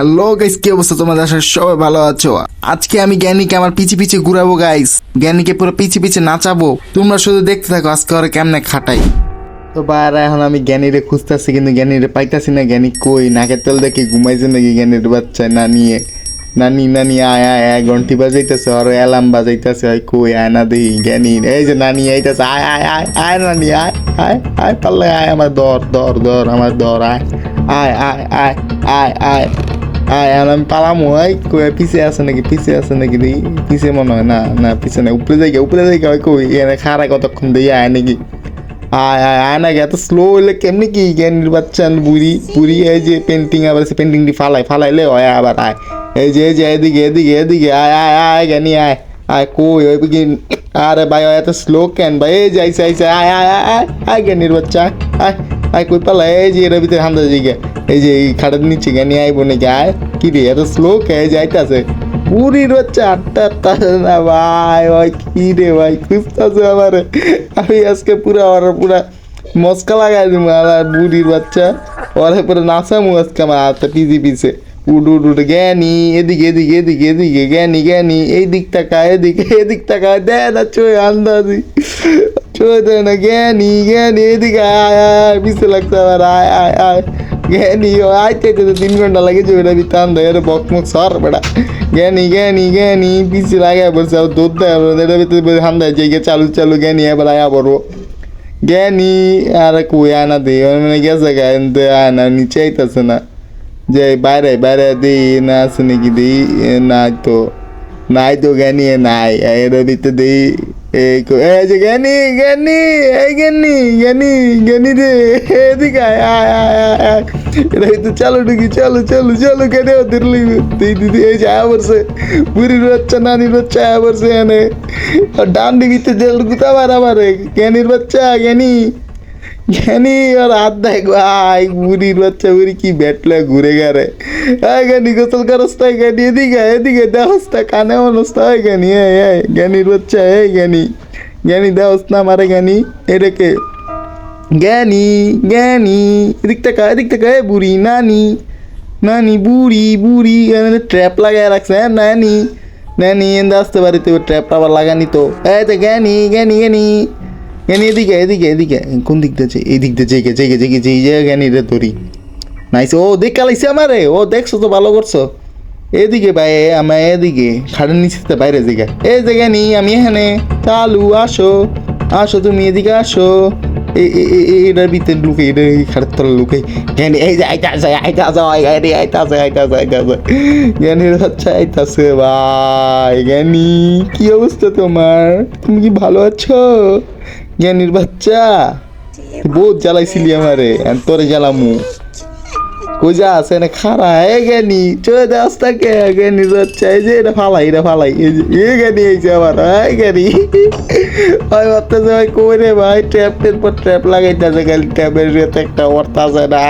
Hello guys কি অবস্থা? তোমাদের আসলে সবাই ভালো আছো। আজকে আমি জ্ঞানীকে আমার পিছে পিছে ঘুরাবো গাইস জ্ঞানীকে পুরো পিছে পিছে নাচাবো। তোমরা শুধু দেখতে থাকো, আজকে ওরা কেমনে খাটাই তো বাইরে এখন আমি জ্ঞানীরে খুঁজতেছি, কিন্তু জ্ঞানীরে পাইতাছি না। জ্ঞানী কই? নাকের তেল দেখি ঘুমাইছে নাকি জ্ঞানীর বাচ্চা না নিয়ে নানি নানি, আয় আয় আয়, ঘন্টি বাজাইতেছে, আর অ্যালার্ম বাজাইতেছে হয় কই? আয় না দেখি জ্ঞানী এই যে নানি আইতাছে, আয় আয় আয় আয় নানি, আয় আয় আয়, পারলে আয়, আমার দর দর দর আমার দর আয়। আয় আয় আয় আয় আয়। আয় আর আমি পালামো আয় কই, পিছে আছে নাকি, পিছে আছে নাকি দেখি পিছে মনে হয়, না না, পিছে না উপরে যাই উপরে যাই হয় কই এখানে খারা কতক্ষণ দিয়ে আয় নাকি। আয় আয় আয় না এত স্লো হইলে কেমনি কি জ্ঞানীর বাচ্চা বুড়ি বুড়ি, এই যে পেন্টিং আবার সে পেন্টিংটি ফালাই ফালাইলে হয় আবার আয়। এই যে এই যে, এদিকে এদিকে এদিকে, আয় আয় আয়, জ্ঞানী, আয় আয়, কই, ওই কি আরে ভাই এত স্লো কেন ভাই, এই যে আইসে আইসে আয় আয় আয় আয় জ্ঞানীর বাচ্চা, আয় আয়, কই পালা, এই যে, এর ভিতরে হামদা জিগে এই যে, এই খাটের নিচে জ্ঞানী আইব নাকি, আয়। কি রে, এত স্লো কে এই যে আইতাছে বুড়ির বাচ্চা আটটা আটটা না ভাই ভাই কি রে ভাই, খুঁজতেছে আমার। আমি আজকে পুরা ওর পুরা মস্কা লাগাই দিব, আর বুড়ির বাচ্চা। ওরে পুরো নাচামু আজকে আমার হাতে পিছে। পিছে উড উড জ্ঞানী, এদিকে এদিকে এদিকে এদিকে, জ্ঞানী জ্ঞানী, এই দিক টাকা এদিকে এদিক টাকা দে না চোয় আন্দাজি। দে না জ্ঞানী এদিকে আয় লাগছে জ্ঞানী ও আইতে তো তিন ঘণ্টা লাগে যে ওটা আন্দা এর বক মুখ সর বেড়া জ্ঞানী জ্ঞানী জ্ঞানী পিছে লাগাই বলছে আর দুধ দেয় এটার ভিতরে হান্দায় যাই চালু চালু জ্ঞানী এবার আয়া পড়ব জ্ঞানী আর কই আনা দে মানে গেছে গা এনতে আনা নিচে আইতাছে না যে বাইরে বাইরে দি না আছে নাকি দি নাই তো নাই তো জ্ঞানী নাই। এর ভিতরে দি এই আয় আয় এটা তো চালু ঢুকি, চালু চালু চালু কেটে দিদি আয়া বুড়ির বাচ্চা বাচ্চা আয়া এনে ডান দিবিতে জেল মারে জ্ঞানীর বাচ্চা, জ্ঞানী। জ্ঞানী আর হাত দেখ ভাই বুড়ির বাচ্চা, বুড়ি কি ব্যাটলে ঘুরে গেলে হ্যাঁ জ্ঞানী গোসল করস্তা জ্ঞানী এদিকে এদিকে দেহস্তা কানে অনস্তা হয় জ্ঞানী এই এই জ্ঞানীর বাচ্চা জ্ঞানী জ্ঞানী দেহস্তা মারে জ্ঞানী এটাকে জ্ঞানী জ্ঞানী এদিক থেকে এদিক এ বুড়ি, নানি। নানি, বুড়ি বুড়ি ট্র্যাপ লাগাই রাখছে হ্যাঁ নানি। নানি এন্দা আসতে পারিতে ট্র্যাপটা আবার লাগানি তো। এই তো জ্ঞানী জ্ঞানী জ্ঞানী জ্ঞানী এদিকে এদিকে এদিকে? কোন দিক দিয়ে এই দিক দিয়ে জেগে জেগে জেগে যেই জায়গা জ্ঞানী রে ধরি নাইস ও, দেখ কালাইছে আমারে। ও, দেখছ তো, ভালো করছ। এদিকে ভাই আমার এদিকে। খাড়ের নিচে বাইরে জায়গা এই জায়গা নি আমি এখানে। চালু, আসো। আসো তুমি এদিকে আসো। এটার ভিতরে লুকে এটা খাড়ের তলা লুকে জ্ঞানী এই যে আইতা আছে আইতা জ্ঞানী আইতা আছে আইতা আছে আইতা আছে জ্ঞানীর হচ্ছে আইতাছে ভাই? জ্ঞানী কি অবস্থা তোমার? তুমি কি ভালো আছো? জ্ঞানীর বাচ্চা, বহুত জ্বালাইছিলি আমারে তোরে জ্বালামু। কই আছে না খারা, এ জ্ঞানী চলে দে আস্তাকে জ্ঞানী যাচ্ছে এই যে এটা ফালাই এটা ফালাই, এই যে, এ জ্ঞানী এই যে আমার এই জ্ঞানী। ওই ভাবতেছে ভাই, কই রে ভাই ট্র্যাপ টের পর ট্র্যাপ লাগাইতেছে খালি ট্র্যাপের রেতে একটা অর্থ আছে না।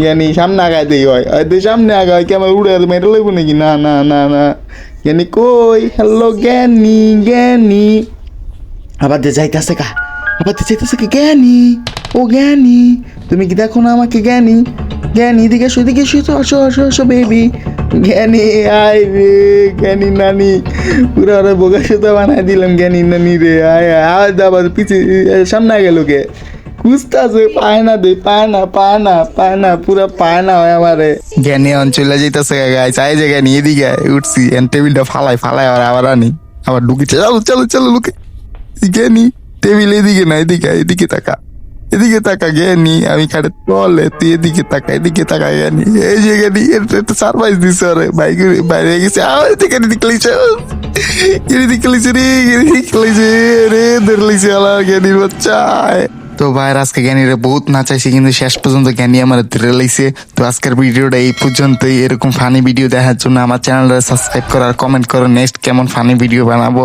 জ্ঞানী, সামনে আগায় দিই হয় হয়তো সামনে আগায়, কি আমার উড়ে মেরে লইব নাকি? না না না না। জ্ঞানী কই? হ্যালো, জ্ঞানী জ্ঞানী। আবার যে যাইতেছে কা আবার যে যাইতেছে কে জ্ঞানী। ও জ্ঞানী, তুমি কি দেখো না আমাকে জ্ঞানী? জ্ঞানী, এদিকে এসো এদিকে এসো আসো আসো আসো বেবি জ্ঞানী, আয় রে, জ্ঞানী নানি। পুরো ওরা বোকা সুতো বানাই দিলাম, জ্ঞানী নানি রে, আয় আয় আবার পিছিয়ে সামনে গেল কে খুঁজতেছে, পায় না দে, পায় না পায় না পায় না, পুরা পায় না হয় আমারে। জ্ঞানী অঞ্চলে যেতেছে গাইছে আয় যে জ্ঞানী, এদিকে উঠছি টেবিলটা ফালাই ফালাই আর আবার আনি। আবার ঢুকিছে চলো চলো চলো, লুকে। জ্ঞানী টেবিল এদিকে না, এদিকে এদিকে তাকা। এদিকে তাকা জ্ঞানী আমি খাটে তলে, তুই এদিকে তাকা এদিকে তাকা জ্ঞানী এই যে জ্ঞানী একটা সারপ্রাইজ দিছে ওরে, বাইক বাইরে গেছে আবার এদিকে লিছে এদিকে লিছে রে এদিকে লিছে রে ধরলিছে আলা জ্ঞানীর বাচ্চা তো ভাইয়ের আজকে জ্ঞানীরা বহুত নাচাইছে, কিন্তু শেষ পর্যন্ত জ্ঞানী আমার ধরে লাইছে। তো আজকের ভিডিওটা এই পর্যন্তই। এরকম ফানি ভিডিও দেখার জন্য আমার চ্যানেলটা সাবস্ক্রাইব করো আর কমেন্ট করো নেক্সট কেমন ফানি ভিডিও বানাবো।